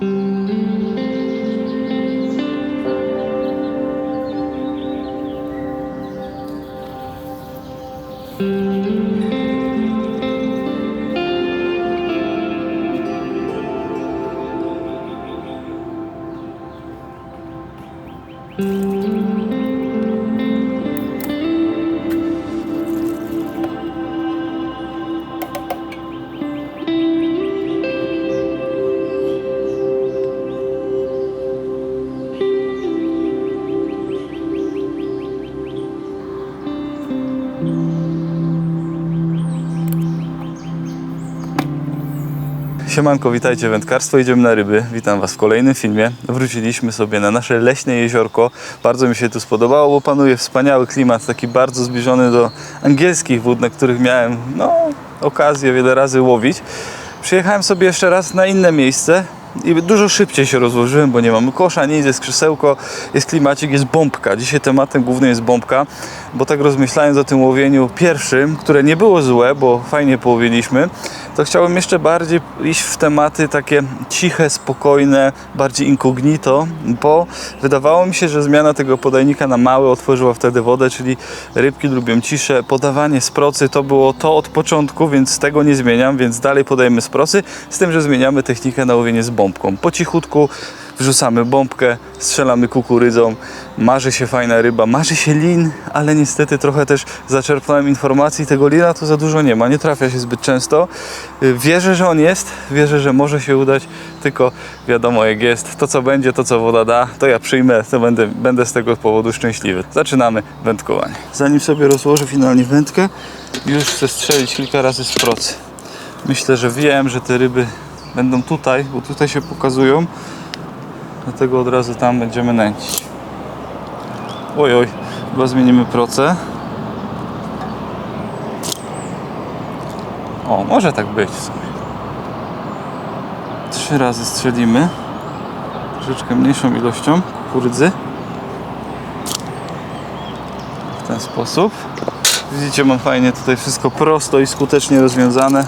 Música Siemanko, witajcie Wędkarstwo, idziemy na ryby. Witam Was w kolejnym filmie. Wróciliśmy sobie na nasze leśne jeziorko. Bardzo mi się tu spodobało, bo panuje wspaniały klimat, taki bardzo zbliżony do angielskich wód, na których miałem no, okazję wiele razy łowić. Przyjechałem sobie jeszcze raz na inne miejsce i dużo szybciej się rozłożyłem, bo nie mamy kosza, nic, jest krzesełko, jest klimacik, jest bombka. Dzisiaj tematem głównym jest bombka, bo tak rozmyślając o tym łowieniu pierwszym, które nie było złe, bo fajnie połowiliśmy, to chciałem jeszcze bardziej iść w tematy takie ciche, spokojne, bardziej incognito, bo wydawało mi się, że zmiana tego podajnika na mały otworzyła wtedy wodę, czyli rybki lubią ciszę. Podawanie z procy to było to od początku, więc tego nie zmieniam, więc dalej podajemy z procy, z tym, że zmieniamy technikę na łowienie z bombką. Po cichutku wrzucamy bombkę, strzelamy kukurydzą, marzy się fajna ryba, marzy się lin, ale niestety trochę też zaczerpnąłem informacji, tego lina tu za dużo nie ma, nie trafia się zbyt często. Wierzę, że on jest, wierzę, że może się udać, tylko wiadomo jak jest, to co będzie, to co woda da, to ja przyjmę, to będę, będę z tego powodu szczęśliwy. Zaczynamy wędkowanie. Zanim sobie rozłożę finalnie wędkę, już chcę strzelić kilka razy z procy. Myślę, że wiem, że te ryby będą tutaj, bo tutaj się pokazują, dlatego od razu tam będziemy nęcić. Oj, oj, chyba zmienimy proce. O, może tak być w sumie. Trzy razy strzelimy. Troszeczkę mniejszą ilością kukurydzy. W ten sposób. Widzicie, mam fajnie tutaj wszystko prosto i skutecznie rozwiązane.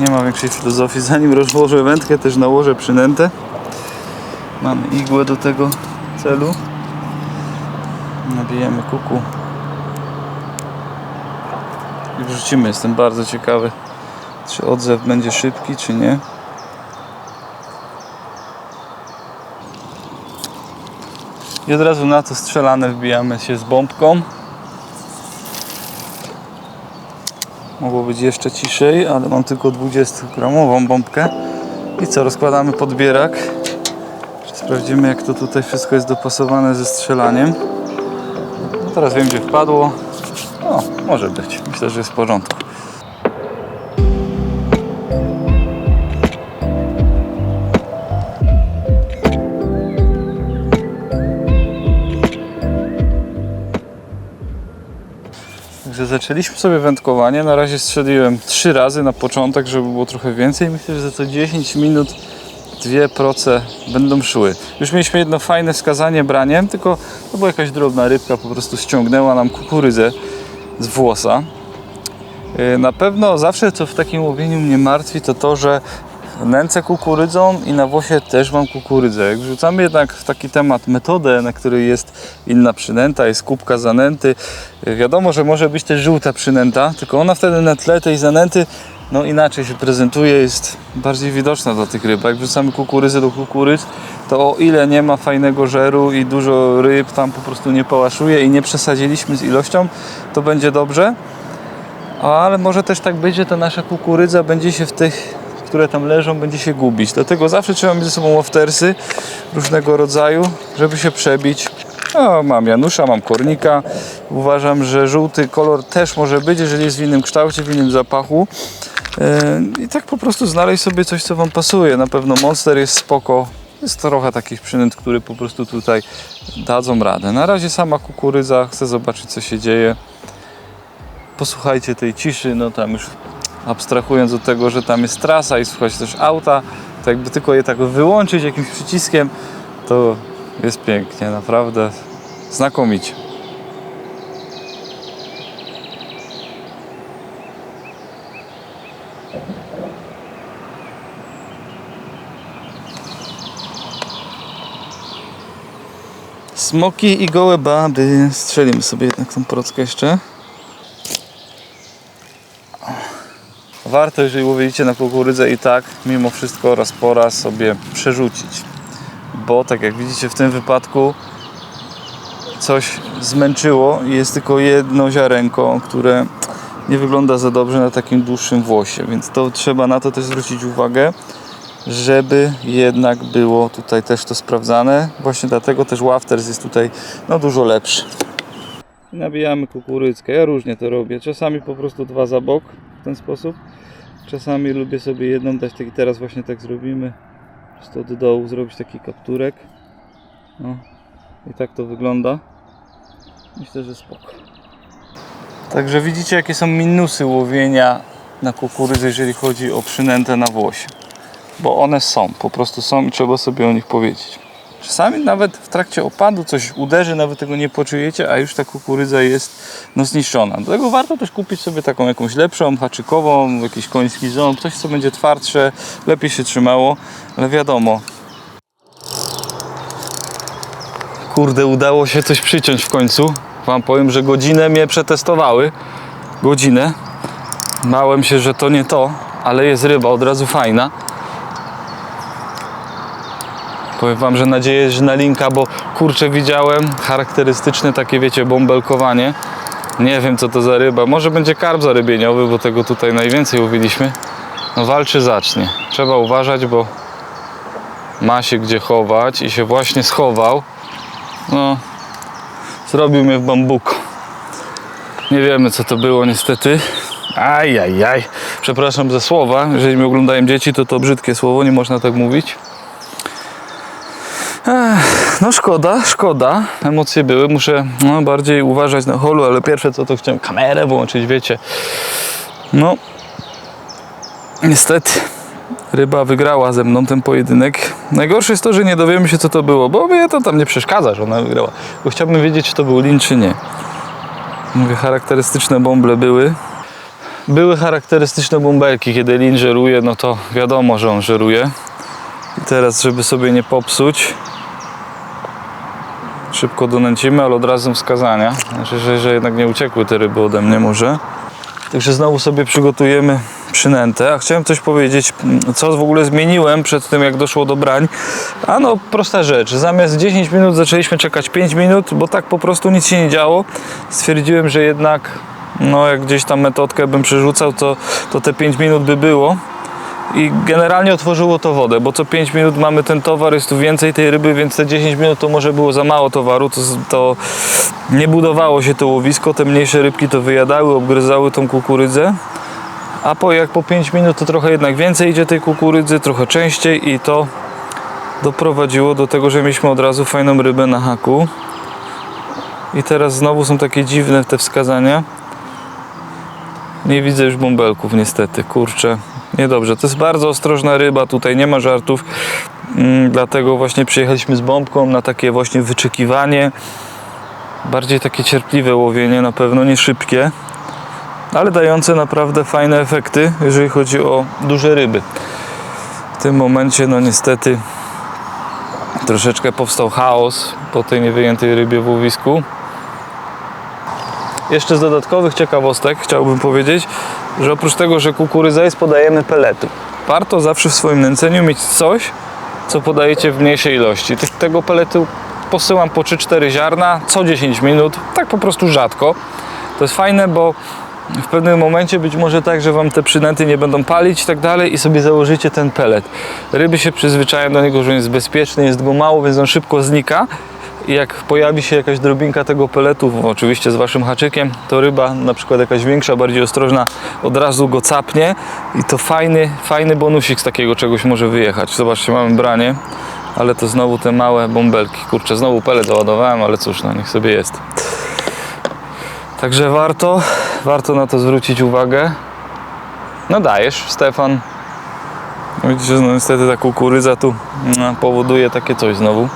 Nie ma większej filozofii. Zanim rozłożę wędkę, też nałożę przynętę. Mamy igłę do tego celu. Nabijemy kuku. I wrzucimy. Jestem bardzo ciekawy, czy odzew będzie szybki, czy nie. I od razu na to strzelane wbijamy się z bombką. Mogło być jeszcze ciszej, ale mam tylko 20 gramową bombkę. I co, rozkładamy podbierak. Sprawdzimy jak to tutaj wszystko jest dopasowane ze strzelaniem. No teraz wiem gdzie wpadło. O, może być. Myślę, że jest w porządku. Zaczęliśmy sobie wędkowanie. Na razie strzeliłem trzy razy na początek, żeby było trochę więcej. Myślę, że za to 10 minut dwie proce będą szły. Już mieliśmy jedno fajne wskazanie braniem, tylko to była jakaś drobna rybka, po prostu ściągnęła nam kukurydzę z włosa. Yy, Na pewno zawsze co w takim łowieniu mnie martwi, to to, że nęcę kukurydzą i na włosie też mam kukurydzę. Jak wrzucamy jednak w taki temat metodę, na której jest inna przynęta, jest kubka zanęty, yy, wiadomo, że może być też żółta przynęta, tylko ona wtedy na tle tej zanęty no inaczej się prezentuje, jest bardziej widoczna dla tych ryb. Jak wrzucamy kukurydzę do kukurydz, to o ile nie ma fajnego żeru i dużo ryb tam po prostu nie pałaszuje i nie przesadziliśmy z ilością, to będzie dobrze. Ale może też tak być, że ta nasza kukurydza będzie się w tych, które tam leżą, będzie się gubić. Dlatego zawsze trzeba mieć ze sobą waftersy różnego rodzaju, żeby się przebić. O, mam Janusza, mam kornika. Uważam, że żółty kolor też może być, jeżeli jest w innym kształcie, w innym zapachu. Yy, I tak po prostu znaleźć sobie coś, co Wam pasuje. Na pewno Monster jest spoko. Jest trochę takich przynęt, które po prostu tutaj dadzą radę. Na razie sama kukurydza, chcę zobaczyć, co się dzieje. Posłuchajcie tej ciszy, no tam już abstrahując od tego, że tam jest trasa i słuchać też auta, to jakby tylko je tak wyłączyć jakimś przyciskiem, to jest pięknie, naprawdę znakomicie. Smoki i gołe baby. Strzelimy sobie jednak tą prockę jeszcze. Warto, jeżeli łowicie na kukurydzę i tak, mimo wszystko raz po raz sobie przerzucić. Bo tak jak widzicie w tym wypadku coś zmęczyło i jest tylko jedno ziarenko, które nie wygląda za dobrze na takim dłuższym włosie, więc to trzeba na to też zwrócić uwagę, żeby jednak było tutaj też to sprawdzane. Właśnie dlatego też Wafters jest tutaj no, dużo lepszy. Nabijamy kukurydzkę. Ja różnie to robię. Czasami po prostu dwa za bok w ten sposób. Czasami lubię sobie jedną dać, tak i teraz właśnie tak zrobimy. Po prostu od dołu zrobić taki kapturek. No. I tak to wygląda. Myślę, że spoko. Także widzicie jakie są minusy łowienia na kukurydzy, jeżeli chodzi o przynętę na włosie. Bo one są, po prostu są i trzeba sobie o nich powiedzieć. Czasami nawet w trakcie opadu coś uderzy, nawet tego nie poczujecie, a już ta kukurydza jest no, zniszczona. Dlatego warto też kupić sobie taką jakąś lepszą, haczykową, jakiś koński ząb, coś co będzie twardsze, lepiej się trzymało, ale wiadomo. Kurde, udało się coś przyciąć w końcu. Wam powiem, że godzinę mnie przetestowały. Godzinę. Bałem się, że to nie to, ale jest ryba od razu fajna. Powiem wam, że nadzieję, że na linka, bo kurczę widziałem charakterystyczne takie, wiecie, bąbelkowanie. Nie wiem co to za ryba. Może będzie karp zarybieniowy, bo tego tutaj najwięcej łowiliśmy. No walczy zacznie. Trzeba uważać, bo ma się gdzie chować i się właśnie schował. No, zrobił mnie w bambuku. Nie wiemy co to było niestety. Ajajaj. Przepraszam za słowa. Jeżeli mnie oglądają dzieci, to to brzydkie słowo, nie można tak mówić. Ech, no szkoda, szkoda. Emocje były. Muszę no, bardziej uważać na holu, ale pierwsze co to chciałem kamerę włączyć, wiecie. No, niestety ryba wygrała ze mną ten pojedynek. Najgorsze jest to, że nie dowiemy się co to było, bo mnie to tam nie przeszkadza, że ona wygrała. Bo chciałbym wiedzieć, czy to był lin, czy nie. Mówię, charakterystyczne bąble były. Były charakterystyczne bąbelki. Kiedy lin żeruje, no to wiadomo, że on żeruje. I teraz, żeby sobie nie popsuć, szybko donęcimy, ale od razu wskazania. Znaczy, że, że jednak nie uciekły te ryby ode mnie może. Także znowu sobie przygotujemy przynętę. A chciałem coś powiedzieć, co w ogóle zmieniłem przed tym, jak doszło do brań. A no, prosta rzecz. Zamiast 10 minut zaczęliśmy czekać 5 minut, bo tak po prostu nic się nie działo. Stwierdziłem, że jednak, no jak gdzieś tam metodkę bym przerzucał, to, to te 5 minut by było. I generalnie otworzyło to wodę, bo co 5 minut mamy ten towar, jest tu więcej tej ryby, więc te 10 minut to może było za mało towaru, to, to nie budowało się to łowisko, te mniejsze rybki to wyjadały, obgryzały tą kukurydzę. A po, jak po 5 minut to trochę jednak więcej idzie tej kukurydzy, trochę częściej i to doprowadziło do tego, że mieliśmy od razu fajną rybę na haku. I teraz znowu są takie dziwne te wskazania. Nie widzę już bąbelków niestety, kurczę. Niedobrze, to jest bardzo ostrożna ryba, tutaj nie ma żartów. Mm, dlatego właśnie przyjechaliśmy z bombką na takie właśnie wyczekiwanie. Bardziej takie cierpliwe łowienie, na pewno nie szybkie, ale dające naprawdę fajne efekty, jeżeli chodzi o duże ryby. W tym momencie, no niestety, troszeczkę powstał chaos po tej niewyjętej rybie w łowisku. Jeszcze z dodatkowych ciekawostek chciałbym powiedzieć, że oprócz tego, że kukurydza jest, podajemy peletu. Warto zawsze w swoim nęceniu mieć coś, co podajecie w mniejszej ilości. Tego peletu posyłam po 3-4 ziarna co 10 minut, tak po prostu rzadko. To jest fajne, bo w pewnym momencie być może tak, że wam te przynęty nie będą palić i tak dalej i sobie założycie ten pelet. Ryby się przyzwyczają do niego, że on jest bezpieczny, jest go mało, więc on szybko znika. Jak pojawi się jakaś drobinka tego peletu, oczywiście z waszym haczykiem, to ryba, na przykład jakaś większa, bardziej ostrożna, od razu go capnie i to fajny, fajny bonusik z takiego czegoś może wyjechać. Zobaczcie, mamy branie, ale to znowu te małe bąbelki. Kurczę, znowu pelet załadowałem, ale cóż, no niech sobie jest. Także warto, warto na to zwrócić uwagę. No dajesz, Stefan. Widzicie, no niestety ta kukurydza tu no, powoduje takie coś znowu.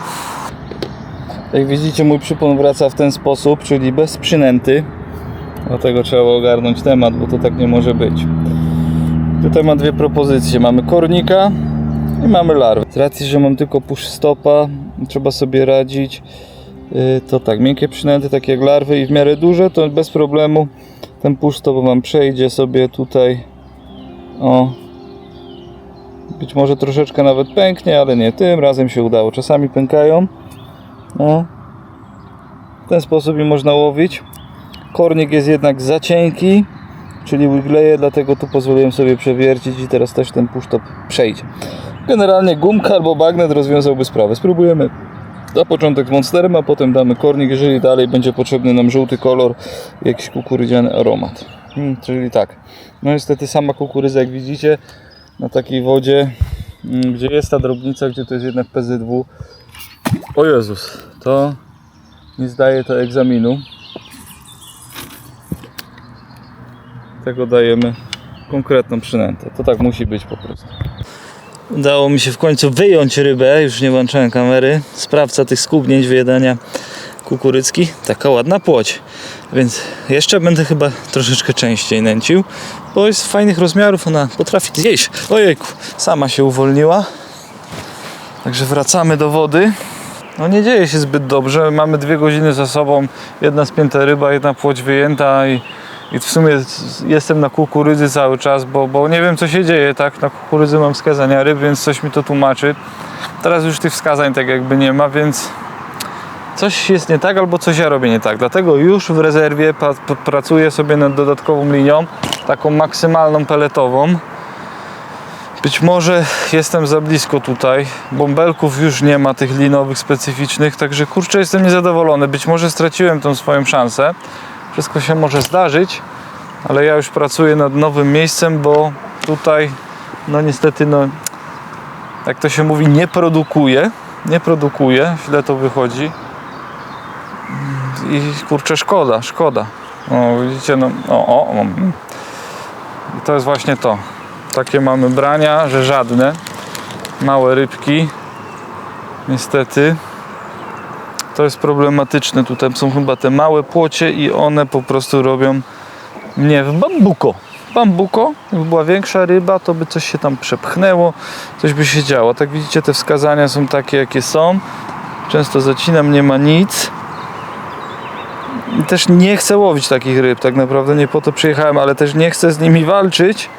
Jak widzicie, mój przypon wraca w ten sposób, czyli bez przynęty. Dlatego trzeba ogarnąć temat, bo to tak nie może być. Tutaj mam dwie propozycje. Mamy kornika i mamy larwę. Z racji, że mam tylko push stopa, trzeba sobie radzić Yy, to tak, miękkie przynęty, takie jak larwy i w miarę duże, to bez problemu ten puszto wam przejdzie sobie tutaj. O. Być może troszeczkę nawet pęknie, ale nie, tym razem się udało. Czasami pękają. No. W ten sposób i można łowić. Kornik jest jednak za cienki, czyli wigleje, dlatego tu pozwoliłem sobie przewiercić i teraz też ten pusztop przejdzie. Generalnie gumka albo bagnet rozwiązałby sprawę. Spróbujemy na początek monsterem, a potem damy kornik, jeżeli dalej będzie potrzebny nam żółty kolor, jakiś kukurydziany aromat. Hmm, czyli tak, no niestety sama kukurydza, jak widzicie, na takiej wodzie, mm, gdzie jest ta drobnica, gdzie to jest jednak PZW, o Jezus, to nie zdaje to egzaminu. Tego dajemy konkretną przynętę. To tak musi być po prostu. Udało mi się w końcu wyjąć rybę, już nie włączałem kamery. Sprawca tych skubnięć wyjadania kukurycki, taka ładna płoć. Więc jeszcze będę chyba troszeczkę częściej nęcił, bo jest fajnych rozmiarów, ona potrafi zjeść. Ojejku, sama się uwolniła. Także wracamy do wody. No nie dzieje się zbyt dobrze. Mamy dwie godziny za sobą. Jedna spięta ryba, jedna płoć wyjęta i, i w sumie jestem na kukurydzy cały czas, bo, bo nie wiem co się dzieje, tak? Na kukurydzy mam wskazania ryb, więc coś mi to tłumaczy. Teraz już tych wskazań tak jakby nie ma, więc coś jest nie tak albo coś ja robię nie tak. Dlatego już w rezerwie pracuję sobie nad dodatkową linią, taką maksymalną peletową. Być może jestem za blisko tutaj. Bąbelków już nie ma tych linowych specyficznych, także kurczę jestem niezadowolony. Być może straciłem tą swoją szansę. Wszystko się może zdarzyć, ale ja już pracuję nad nowym miejscem, bo tutaj no niestety no jak to się mówi nie produkuje. Nie produkuje, źle to wychodzi. I kurczę szkoda, szkoda. O, widzicie, no, o, o, o. I to jest właśnie to. Takie mamy brania, że żadne. Małe rybki. Niestety. To jest problematyczne. Tutaj są chyba te małe płocie i one po prostu robią mnie w bambuko. Bambuko, jakby była większa ryba, to by coś się tam przepchnęło, coś by się działo. Tak widzicie, te wskazania są takie, jakie są. Często zacinam, nie ma nic. I też nie chcę łowić takich ryb, tak naprawdę nie po to przyjechałem, ale też nie chcę z nimi walczyć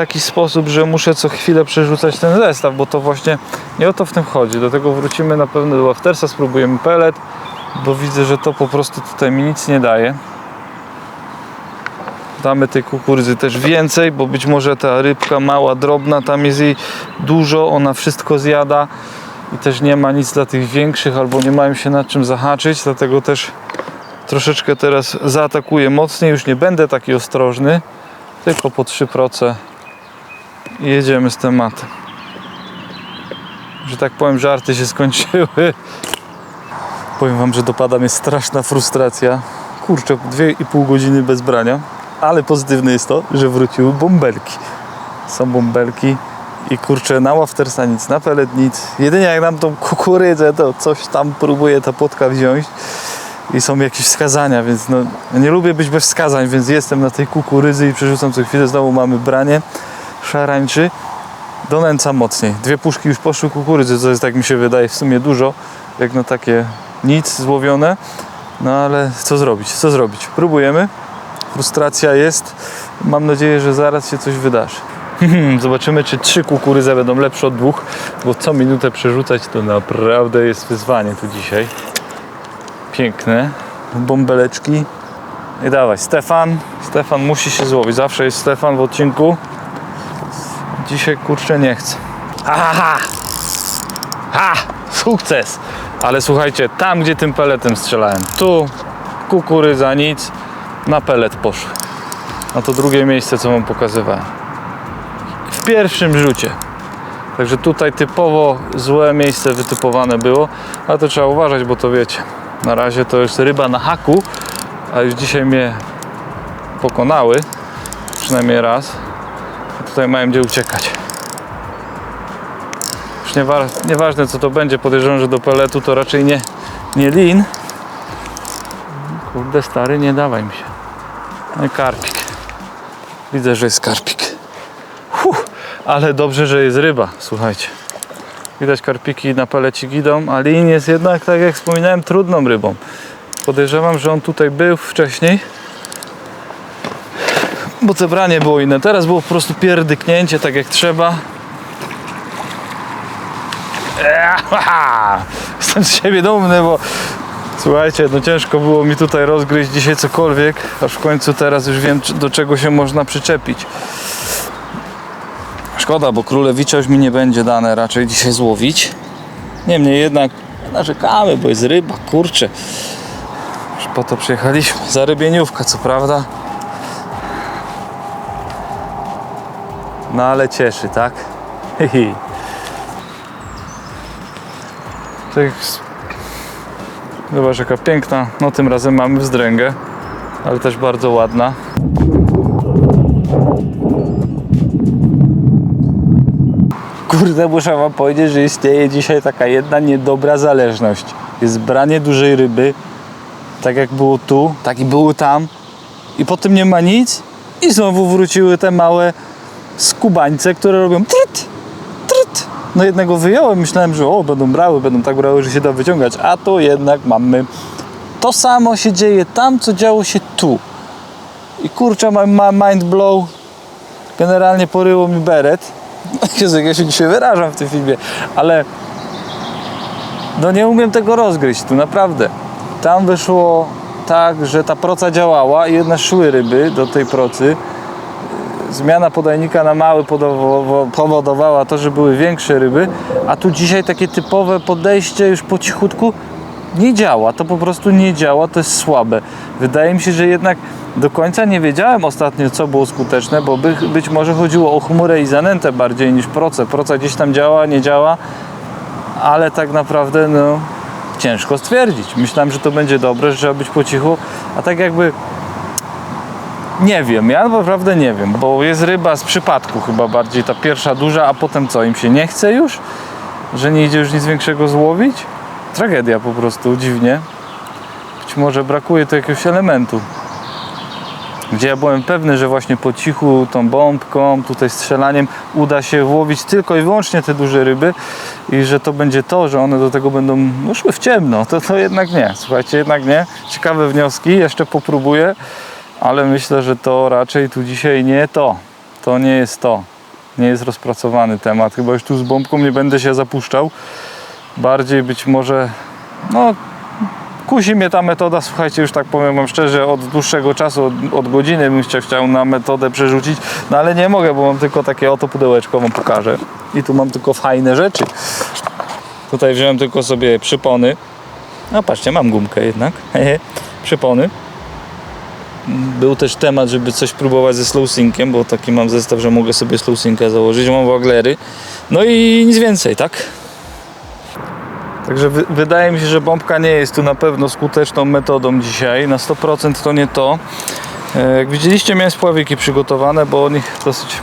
taki sposób, że muszę co chwilę przerzucać ten zestaw, bo to właśnie nie o to w tym chodzi. Do tego wrócimy na pewno do aftersa, spróbujemy pelet, bo widzę, że to po prostu tutaj mi nic nie daje. Damy tej kukurydzy też więcej, bo być może ta rybka mała, drobna, tam jest jej dużo, ona wszystko zjada i też nie ma nic dla tych większych, albo nie mają się nad czym zahaczyć, dlatego też troszeczkę teraz zaatakuję mocniej, już nie będę taki ostrożny, tylko po 3% i jedziemy z tematem. Że tak powiem, żarty się skończyły. Powiem wam, że dopada mnie straszna frustracja. Kurczę, 2,5 godziny bez brania, ale pozytywne jest to, że wróciły bąbelki. Są bąbelki i kurczę, na łaftersa nic, na pelet nic. Jedynie jak nam tą kukurydzę, to coś tam próbuje ta płotka wziąć i są jakieś wskazania, więc no, nie lubię być bez wskazań, więc jestem na tej kukurydzy i przerzucam co chwilę. Znowu mamy branie szarańczy. Donęca mocniej. Dwie puszki już poszły kukurydzy, co jest, tak mi się wydaje, w sumie dużo, jak na takie nic złowione. No ale co zrobić? Co zrobić? Próbujemy. Frustracja jest. Mam nadzieję, że zaraz się coś wydarzy. Zobaczymy, czy trzy kukurydze będą lepsze od dwóch, bo co minutę przerzucać to naprawdę jest wyzwanie tu dzisiaj. Piękne. Bąbeleczki. I dawaj, Stefan. Stefan musi się złowić. Zawsze jest Stefan w odcinku. Dzisiaj kurczę nie chcę. Aha! Ha! Sukces! Ale słuchajcie, tam gdzie tym peletem strzelałem, tu kukurydza nic, na pelet poszły. Na to drugie miejsce, co wam pokazywałem. W pierwszym rzucie. Także tutaj typowo złe miejsce wytypowane było, ale to trzeba uważać, bo to wiecie, na razie to jest ryba na haku, a już dzisiaj mnie pokonały, przynajmniej raz. Tutaj mają gdzie uciekać. Już niewa- nieważne co to będzie, podejrzewam, że do peletu to raczej nie, nie lin. Kurde stary, nie dawaj mi się. No i karpik. Widzę, że jest karpik. Ale dobrze, że jest ryba, słuchajcie. Widać karpiki na pelecik idą, a lin jest jednak, tak jak wspominałem, trudną rybą. Podejrzewam, że on tutaj był wcześniej. Bo te branie było inne. Teraz było po prostu pierdyknięcie tak jak trzeba. Jestem z siebie dumny, bo słuchajcie, no ciężko było mi tutaj rozgryźć dzisiaj cokolwiek, aż w końcu teraz już wiem do czego się można przyczepić. Szkoda, bo królewicza już mi nie będzie dane raczej dzisiaj złowić. Niemniej jednak narzekamy, bo jest ryba, kurczę. Już po to przyjechaliśmy. Za rybieniówkę, co prawda. No ale cieszy, tak? Hihi. Tak. Zobacz jaka piękna. No tym razem mamy wzdręgę, ale też bardzo ładna. Kurde, muszę wam powiedzieć, że istnieje dzisiaj taka jedna niedobra zależność. Jest branie dużej ryby, tak jak było tu, tak i było tam. I potem nie ma nic i znowu wróciły te małe skubańce, które robią tryt, tryt. No jednego wyjąłem, myślałem, że o, będą brały, będą tak brały, że się da wyciągać, a to jednak mamy. To samo się dzieje tam, co działo się tu. I kurczę, ma, mind blow. Generalnie poryło mi beret. Jezu, ja się dzisiaj wyrażam w tym filmie, ale no nie umiem tego rozgryźć tu, naprawdę. Tam wyszło tak, że ta proca działała i jedna szły ryby do tej procy. Zmiana podajnika na mały powodowała to, że były większe ryby, a tu dzisiaj takie typowe podejście już po cichutku nie działa. To po prostu nie działa, to jest słabe. Wydaje mi się, że jednak do końca nie wiedziałem ostatnio, co było skuteczne, bo by, być może chodziło o chmurę i zanętę bardziej niż proce. Proca gdzieś tam działa, nie działa, ale tak naprawdę no, ciężko stwierdzić. Myślałem, że to będzie dobre, że trzeba być po cichu, a tak jakby nie wiem, ja naprawdę nie wiem, bo jest ryba z przypadku chyba bardziej, ta pierwsza duża, a potem co, im się nie chce już? Że nie idzie już nic większego złowić? Tragedia po prostu, dziwnie. Być może brakuje tu jakiegoś elementu. Gdzie ja byłem pewny, że właśnie po cichu, tą bombką, tutaj strzelaniem uda się łowić tylko i wyłącznie te duże ryby i że to będzie to, że one do tego będą no, szły w ciemno. To, to jednak nie. Słuchajcie, jednak nie. Ciekawe wnioski, jeszcze popróbuję, ale myślę, że to raczej tu dzisiaj nie to. To nie jest to. Nie jest rozpracowany temat. Chyba już tu z bombką nie będę się zapuszczał. Bardziej być może, no kusi mnie ta metoda, słuchajcie, już tak powiem wam szczerze, od dłuższego czasu, od, od godziny bym chciał, chciał na metodę przerzucić, no ale nie mogę, bo mam tylko takie oto pudełeczko, wam pokażę. I tu mam tylko fajne rzeczy. Tutaj wziąłem tylko sobie przypony. No patrzcie, mam gumkę jednak. Przypony. Był też temat, żeby coś próbować ze slowsinkiem, bo taki mam zestaw, że mogę sobie slowsinka założyć. Mam waglery. No i nic więcej, tak? Także wy, wydaje mi się, że bombka nie jest tu na pewno skuteczną metodą dzisiaj. Na 100% to nie to. E, Jak widzieliście, miałem spławiki przygotowane, bo o nich dosyć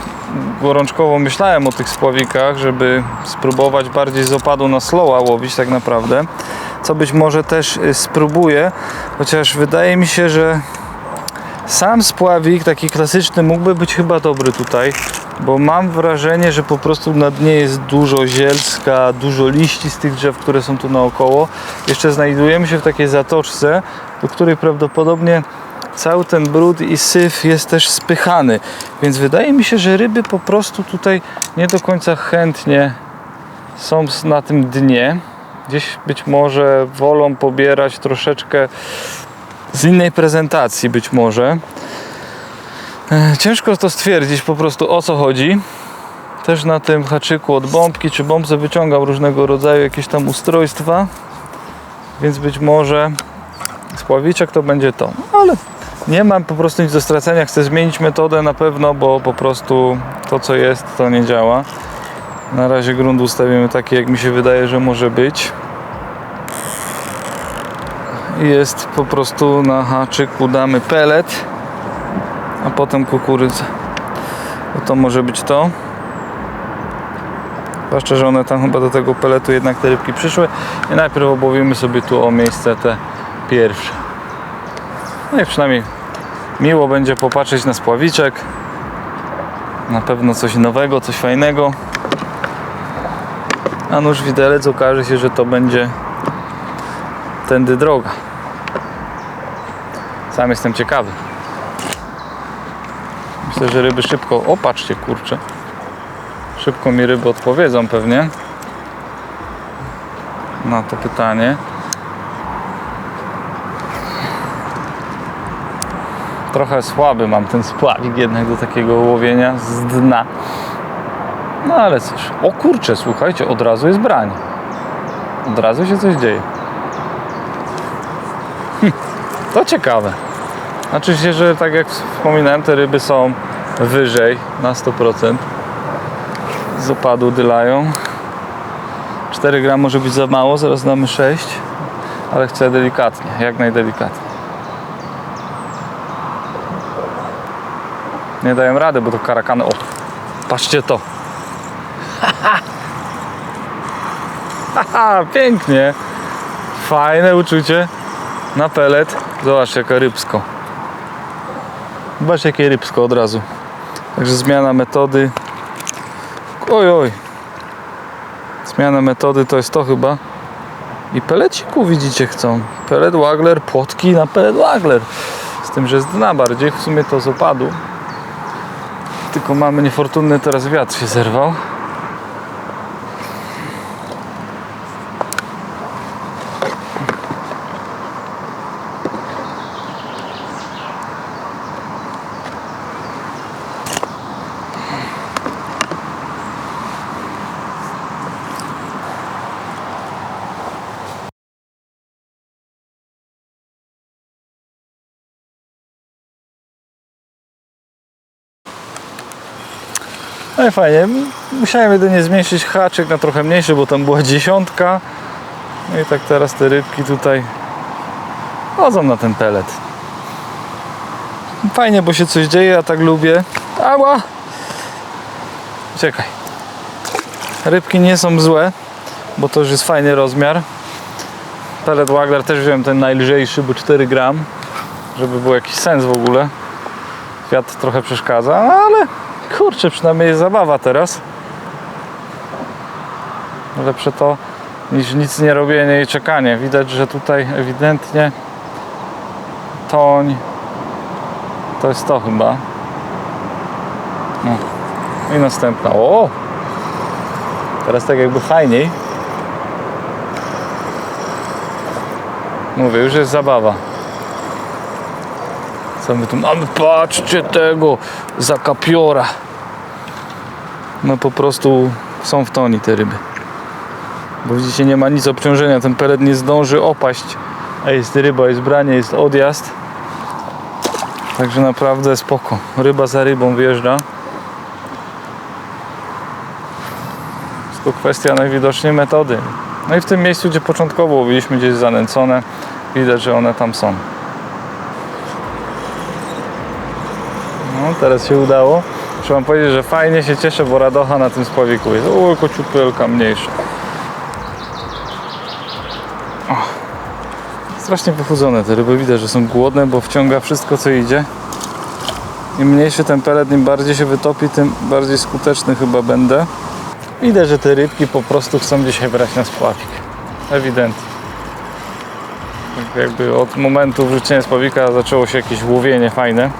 gorączkowo myślałem o tych spławikach, żeby spróbować bardziej z opadu na slowa łowić tak naprawdę. Co być może też y, spróbuję, chociaż wydaje mi się, że sam spławik, taki klasyczny, mógłby być chyba dobry tutaj, bo mam wrażenie, że po prostu na dnie jest dużo zielska, dużo liści z tych drzew, które są tu naokoło. Jeszcze znajdujemy się w takiej zatoczce, do której prawdopodobnie cały ten brud i syf jest też spychany. Więc wydaje mi się, że ryby po prostu tutaj nie do końca chętnie są na tym dnie. Gdzieś być może wolą pobierać troszeczkę z innej prezentacji być może. E, Ciężko to stwierdzić po prostu o co chodzi. Też na tym haczyku od bombki czy bombce wyciągam różnego rodzaju jakieś tam ustrojstwa. Więc być może spławiczek to będzie to. No, Ale nie mam po prostu nic do stracenia. Chcę zmienić metodę na pewno, bo po prostu to co jest to nie działa. Na razie grunt ustawimy taki jak mi się wydaje, że może być jest po prostu na haczyku damy pelet, a potem kukurydzę. Bo to może być to. Zwłaszcza, że one tam chyba do tego peletu jednak te rybki przyszły. I najpierw obłowimy sobie tu o miejsce te pierwsze. No i przynajmniej miło będzie popatrzeć na spławiczek. Na pewno coś nowego, coś fajnego. A nóż widelec okaże się, że to będzie tędy droga. Sam jestem ciekawy. Myślę, że ryby szybko. O, patrzcie, kurczę. Szybko mi ryby odpowiedzą pewnie na to pytanie. Trochę słaby mam ten spławik jednak do takiego łowienia z dna. No ale cóż. O kurczę, słuchajcie, od razu jest brań. Od razu się coś dzieje. Hm, to ciekawe. Znaczy się, że tak jak wspominałem, te ryby są wyżej na 100%. Z opadu dylają. 4 gram może być za mało, zaraz damy 6, ale chcę delikatnie, jak najdelikatniej. Nie dają rady, bo to karakany. O, patrzcie to. Haha, pięknie. Fajne uczucie na pelet. Zobacz, jaka rybsko. Zobacz, jakie rybsko od razu. Także zmiana metody. Oj, oj. Zmiana metody to jest to chyba. I peleciku widzicie chcą. Pelet wagler, płotki na pelet wagler. Z tym, że z dna bardziej, w sumie to z opadu. Tylko mamy niefortunny teraz wiatr się zerwał. I fajnie. Musiałem jedynie zmniejszyć haczyk na trochę mniejszy, bo tam była dziesiątka. No i tak teraz te rybki tutaj chodzą na ten pelet. Fajnie, bo się coś dzieje, ja tak lubię. Ała! Czekaj. Rybki nie są złe, bo to już jest fajny rozmiar. Pelet Wagler też wziąłem ten najlżejszy, bo 4 gram, żeby był jakiś sens w ogóle. Wiatr trochę przeszkadza, ale kurczę, przynajmniej jest zabawa teraz. Lepsze to niż nic nie robienie i czekanie. Widać, że tutaj ewidentnie toń to jest to chyba. No. I następna. O! Teraz tak jakby fajniej. Mówię, już jest zabawa. Co my tu mamy? Patrzcie tego zakapiora. No po prostu są w toni te ryby. Bo widzicie, nie ma nic obciążenia. Ten pelet nie zdąży opaść. A jest ryba, jest branie, jest odjazd. Także naprawdę spoko. Ryba za rybą wjeżdża. Jest to kwestia najwidoczniej metody. No i w tym miejscu, gdzie początkowo łowiliśmy gdzieś zanęcone, widać, że one tam są. Teraz się udało. Muszę wam powiedzieć, że fajnie się cieszę, bo radocha na tym spławiku jest. O, kociupelka mniejsza. O. Strasznie wychudzone te ryby. Widać, że są głodne, bo wciąga wszystko, co idzie. Im mniejszy ten pelet, im bardziej się wytopi, tym bardziej skuteczny chyba będę. Widać, że te rybki po prostu chcą dzisiaj brać na spławik. Ewidentnie. Jakby od momentu wrzucenia spławika zaczęło się jakieś łowienie fajne.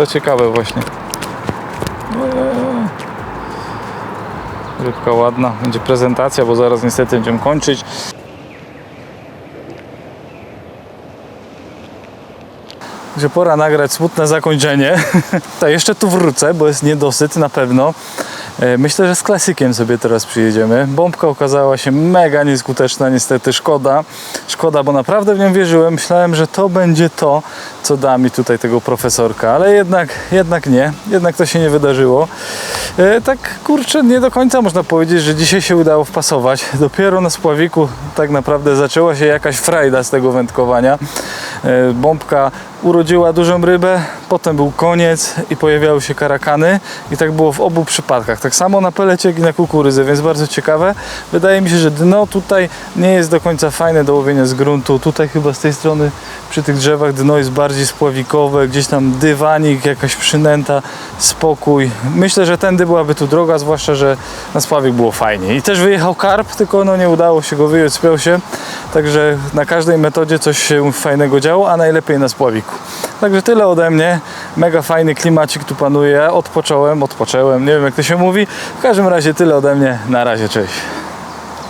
Co ciekawe właśnie. Eee. Rybka ładna. Będzie prezentacja, bo zaraz niestety będziemy kończyć. Że pora nagrać smutne zakończenie. To jeszcze tu wrócę, bo jest niedosyt na pewno. E, Myślę, że z klasykiem sobie teraz przyjedziemy. Bombka okazała się mega nieskuteczna, niestety szkoda. Szkoda, bo naprawdę w nią wierzyłem. Myślałem, że to będzie to, co da mi tutaj tego profesorka, ale jednak, jednak nie. Jednak to się nie wydarzyło. E, Tak kurczę, nie do końca można powiedzieć, że dzisiaj się udało wpasować. Dopiero na spławiku tak naprawdę zaczęła się jakaś frajda z tego wędkowania. E, Bombka urodziła dużą rybę, potem był koniec i pojawiały się karakany i tak było w obu przypadkach. Tak samo na pelecie, jak i na kukurydzę, więc bardzo ciekawe. Wydaje mi się, że dno tutaj nie jest do końca fajne do łowienia z gruntu. Tutaj chyba z tej strony przy tych drzewach dno jest bardziej spławikowe, gdzieś tam dywanik, jakaś przynęta, spokój. Myślę, że tędy byłaby tu droga, zwłaszcza, że na spławik było fajnie. I też wyjechał karp, tylko no nie udało się go wyjąć, spiął się. Także na każdej metodzie coś się fajnego działo, a najlepiej na spławiku. Także tyle ode mnie. Mega fajny klimacik tu panuje. Odpocząłem, odpocząłem, nie wiem jak to się mówi. W każdym razie tyle ode mnie. Na razie, cześć.